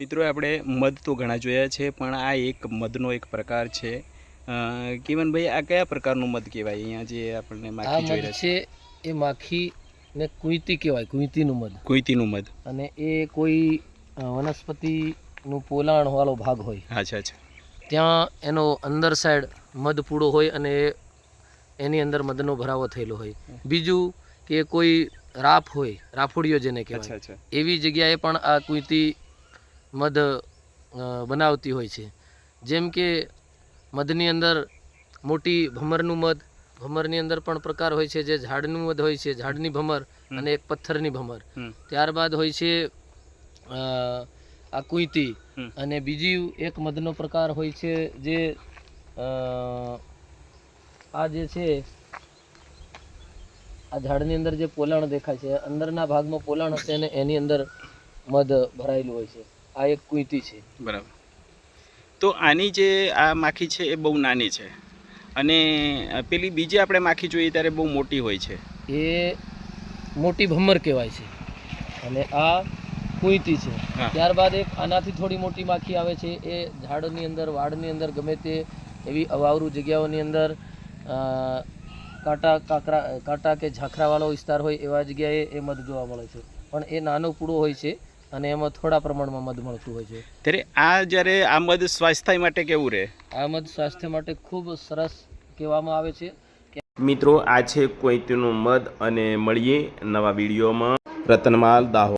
મિત્રો આપણે મધ તો ઘણા જોયા છે પણ આ એક મધનો એક પ્રકાર છે. કેવનભાઈ આ કયા પ્રકારનું મધ કહેવાય? અહીંયા જે આપણને માખી જોઈ રહ્યા છે એ માખી ને કુંતી કહેવાય કુંતીનું મધ. કુંતીનું મધ. અને એ કોઈ વનસ્પતિનું પોલાણ વાળો ભાગ હોય. અચ્છા અચ્છા. ત્યાં એનો અંદર સાઈડ મધ પૂડો હોય અને એની અંદર મધનો ભરાવો થયેલો હોય. બીજું કે કોઈ રાફ હોય રાફોડીઓ જેને કહેવાય. એવી જગ્યાએ પણ આ કુંતી મધ બનાવતી હોય છે. જેમ કે મધની અંદર મોટી ભમરનું મધ ભમરની અંદર પણ પ્રકાર હોય છે જે ઝાડનું મધ હોય છે ઝાડની ભમર અને એક પથ્થરની ભમર. ત્યારબાદ હોય છે આ કુંતી અને બીજી એક મધનો પ્રકાર હોય છે જે આ જે છે આ ઝાડની અંદર જે પોલાણ દેખાય છે અંદરના ભાગમાં પોલાણ હશે અને એની અંદર મધ ભરાયેલું હોય છે. આ એક કુંતી છે. બરાબર. તો આની જે આ માખી છે એ બહુ નાની છે. અને પેલી બીજી આપણે માખી જોઈએ ત્યારે બહુ મોટી હોય છે. એ મોટી ભમર કહેવાય છે. અને આ કુંતી છે. ત્યારબાદ એક આનાથી થોડી મોટી માખી આવે છે. એ ઝાડની અંદર વાડની અંદર ગમે તે એવી અવાવરું જગ્યાઓની અંદર કાંટા કાંકરા કાંટા કે ઝાંખરાવાળો વિસ્તાર હોય એવા જગ્યાએ એ મધ જોવા મળે છે. પણ એ નાનો પૂળો હોય છે. અને એમાં થોડા પ્રમાણમાં મધ મળતું હોય છે. ત્યારે આ જ્યારે આ મધ સ્વાસ્થ્ય માટે કેવું રહે? આ મધ સ્વાસ્થ્ય માટે ખૂબ સરસ કહેવામાં આવે છે મિત્રો આ છે કોઈતીનું મધ અને મળીએ નવા વિડીયોમાં. રતનમાલ દાહોદ.